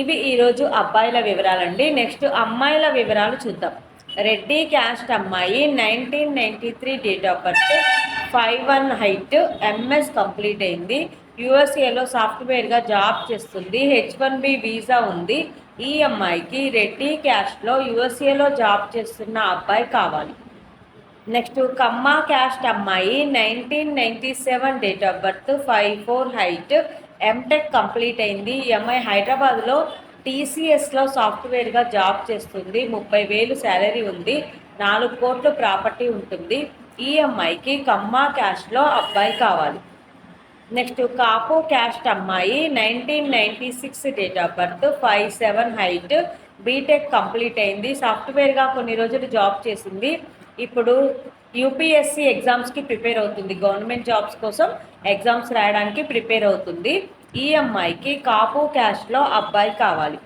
ఇవి ఈరోజు అబ్బాయిల వివరాలండి. నెక్స్ట్ అమ్మాయిల వివరాలు చూద్దాం. రెడ్డి క్యాస్ట్ అమ్మాయి nineteen ninety three date of birth five one height MS complete అయింది. యుఎస్ఏలో సాఫ్ట్వేర్గా జాబ్ చేస్తుంది. హెచ్ వన్ బి వీసా ఉంది. ఈ అమ్మాయికి రెడ్డి క్యాస్ట్లో యుఎస్ఏలో జాబ్ చేస్తున్న అబ్బాయి కావాలి. నెక్స్ట్ కమ్మ క్యాస్ట్ అమ్మాయి nineteen ninety seven date of birth five four height MTech complete అయింది. ఈ అమ్మాయి హైదరాబాద్లో టీసీఎస్లో సాఫ్ట్వేర్గా జాబ్ చేస్తుంది. ముప్పై వేలు శాలరీ ఉంది. నాలుగు కోట్ల ప్రాపర్టీ ఉంటుంది. ఈ అమ్మాయికి కమ్మ క్యాస్ట్లో అబ్బాయి కావాలి. నెక్స్ట్ కాపు క్యాస్ట్ అమ్మాయి nineteen ninety six date of birth five seven height BTech complete అయింది. సాఫ్ట్వేర్గా కొన్ని రోజులు జాబ్ చేసింది. ఇప్పుడు యూపీఎస్సీ ఎగ్జామ్స్కి ప్రిపేర్ అవుతుంది. గవర్నమెంట్ జాబ్స్ కోసం ఎగ్జామ్స్ రాయడానికి ప్రిపేర్ అవుతుంది. ఈ అమ్మాయికి కాపు క్యాస్ట్లో అబ్బాయి కావాలి.